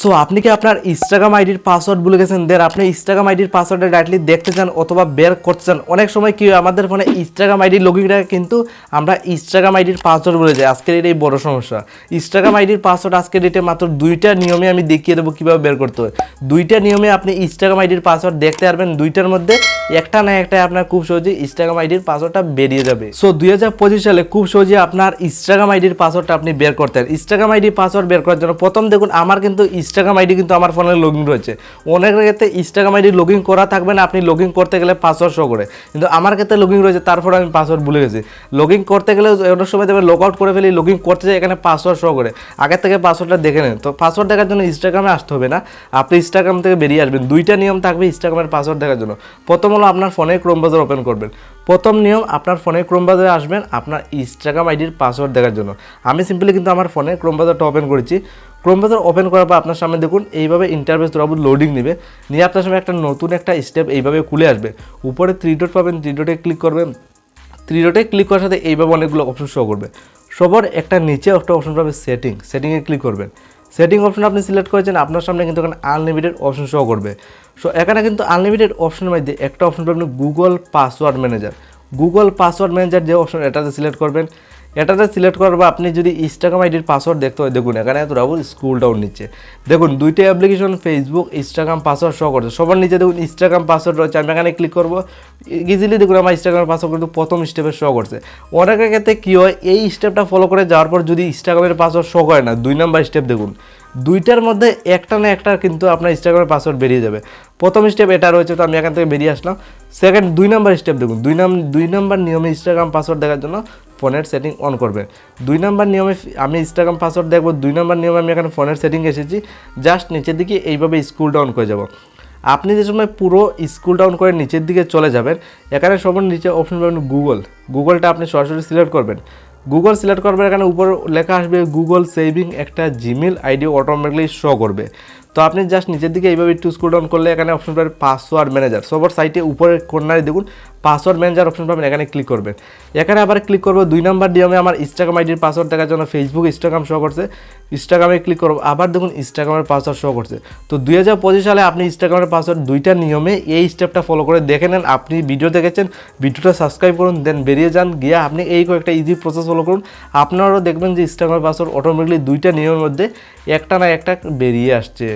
So আপনি কি আপনার ইনস্টাগ্রাম আইডির পাসওয়ার্ড ভুলে গেছেন? দেন আপনি ইনস্টাগ্রাম আইডির পাসওয়ার্ডটা ডাইরেক্টলি দেখতে চান অথবা বের করতে চান? অনেক সময় কি আমাদের ফোনে ইনস্টাগ্রাম আইডির লগিংটা কিন্তু আমরা ইনস্টাগ্রাম আইডির পাসওয়ার্ড ভুলে যাই। আজকের এটাই বড় সমস্যা। ইনস্টাগ্রাম আইডির পাসওয়ার্ড আজকের ডেটে মাত্র দুইটা নিয়মে আমি দেখিয়ে দেবো কীভাবে বের করতে হয়। দুইটা নিয়মে আপনি ইনস্টাগ্রাম আইডির পাসওয়ার্ড দেখতে পারবেন। দুইটার মধ্যে একটা না একটা আপনার খুব সহজে ইনস্টাগ্রাম আইডির পাসওয়ার্ডটা বেরিয়ে যাবে। সো দুই হাজার পঁচিশ সালে খুব সহজে আপনার ইনস্টাগ্রাম আইডির পাসওয়ার্ডটা আপনি বের করতেন ইনস্টাগ্রাম আইডির পাসওয়ার্ড বের করার জন্য প্রথম দেখুন, আমার কিন্তু ইনস্টাগ্রাম আইডি কিন্তু আমার ফোনে লগ ইন রয়েছে। অনেকের ক্ষেত্রে ইনস্টাগ্রাম আইডি লগ ইন করা থাকবে না, আপনি লগ ইন করতে গেলে পাসওয়ার্ড শো করে। কিন্তু আমার ক্ষেত্রে লগ ইন রয়েছে, তারপরে আমি পাসওয়ার্ড ভুলে গেছি। লগ ইন করতে গেলে অনেক সময় দেবে লগ আউট করে ফেলি লগ ইন করতে যাই, এখানে পাসওয়ার্ড শো করে। আগের থেকে পাসওয়ার্ডটা দেখে নেন। তো পাসওয়ার্ড দেখার জন্য ইনস্টাগ্রামে আসতে হবে না। আপনি ইনস্টাগ্রাম থেকে বেরিয়ে আসবেন। দুইটা নিয়ম থাকবে ইনস্টাগ্রামের পাসওয়ার্ড দেখার জন্য। প্রথম হলো আপনার ফোনে ক্রোম ব্রাউজার ওপেন করবেন। প্রথম নিয়ম, আপনার ফোনে ক্রোম ব্রাউজারে আসবেন আপনার ইনস্টাগ্রাম আইডির পাসওয়ার্ড দেখার জন্য। আমি সিম্পলি কিন্তু আমার ফোনে ক্রোম ব্রাউজারটা ওপেন করেছি। ক্রোম ব্রাউজার ওপেন করার পর আপনার সামনে দেখুন, এইভাবে ইন্টারভেস বরাবর লোডিং নেবে। নিয়ে আপনার সামনে একটা নতুন একটা স্টেপ এইভাবে খুলে আসবে। উপরে থ্রি ডট পাবেন থ্রি ডটে ক্লিক করবেন। থ্রি ডটে ক্লিক করার সাথে এইভাবে অনেকগুলো অপশন শো করবে। সবার একটা নিচে একটা অপশন পাবে সেটিং সেটিংয়ে ক্লিক করবেন। সেটিং অপশন আপনি সিলেক্ট করেছেন, আপনার সামনে কিন্তু এখানে আনলিমিটেড অপশন শো করবে। সো এখানে কিন্তু আনলিমিটেড অপশনের মধ্যে একটা অপশন পাবেন Google password manager Google password manager যে অপশন এটাতে সিলেক্ট করবেন। এটাতে সিলেক্ট করার পর আপনি যদি ইনস্টাগ্রাম আইডির পাসওয়ার্ড দেখতে হয়, দেখুন, এখানে এত ডাবল স্কুল ডাউন নিচ্ছে। দেখুন, দুইটা application Facebook Instagram password show করছে। সবার নিচে দেখুন ইনস্টাগ্রাম পাসওয়ার্ড রয়েছে, আমি এখানে ক্লিক করব। ইজিলি দেখুন, আমার ইনস্টাগ্রাম পাসওয়ার্ড কিন্তু প্রথম স্টেপে শো করছে। অনেকের ক্ষেত্রে কী হয়, এই স্টেপটা ফলো করে যাওয়ার পর যদি ইনস্টাগ্রামের পাসওয়ার্ড শো করে না, দুই নাম্বার স্টেপ দেখুন। দুইটার মধ্যে একটা না একটা কিন্তু আপনার ইনস্টাগ্রামের পাসওয়ার্ড বেরিয়ে যাবে। প্রথম স্টেপ এটা রয়েছে, তো আমি এখান থেকে বেরিয়ে আসলাম। সেকেন্ড দুই নাম্বার স্টেপ দেখুন। দুই নাম দুই নাম্বার নিয়মে ইনস্টাগ্রাম পাসওয়ার্ড দেখার জন্য ফোনের সেটিং অন করবেন দুই নাম্বার নিয়মে আমি ইনস্টাগ্রাম পাসওয়ার্ড দেখব, দুই নাম্বার নিয়মে আমি এখানে ফোনের সেটিং এসেছি। জাস্ট নিচের দিকে এইভাবে স্কুল ডাউন করে যাব। আপনি যে সময় পুরো স্কুল ডাউন করে নিচের দিকে চলে যাবেন, এখানে সবার নিচে অপশন পাবেন গুগল গুগলটা আপনি সরাসরি সিলেক্ট করবেন। গুগল সিলেক্ট করবেন এখানে উপর লেখা আসবে গুগল সেভিং একটা জিমেল আইডি অটোমেটিকলি শো করবে। তো আপনি জাস্ট নিচের দিকে এইভাবে একটু স্কুল ডাউন করলে এখানে অপশন পাবেন পাসওয়ার্ড ম্যানেজার সবার সাইটে উপরের কর্নারে দেখুন পাসওয়ার্ড ম্যানেজার অপশন পাবেন, এখানে ক্লিক করবেন। এখানে আবার ক্লিক করব, দুই নাম্বার নিয়মে আমার ইনস্টাগ্রাম আইডির পাসওয়ার্ড দেখার জন্য ফেসবুক ইনস্টাগ্রাম শো করছে। ইনস্টাগ্রামে ক্লিক করব, আবার দেখুন ইনস্টাগ্রামের পাসওয়ার্ড শো করছে। তো দুই হাজার পঁচিশ সালে আপনি ইনস্টাগ্রামের পাসওয়ার্ড দুইটা নিয়মে এই স্টেপটা ফলো করে দেখে নেন। আপনি ভিডিও দেখেছেন ভিডিওটা সাবস্ক্রাইব করুন দেন বেরিয়ে যান, গিয়ে আপনি এই কয়েকটা ইজি প্রসেস ফলো করুন। আপনারাও দেখবেন যে ইনস্টাগ্রামের পাসওয়ার্ড অটোমেটিকলি দুইটা নিয়মের মধ্যে একটা না একটা বেরিয়ে আসছে।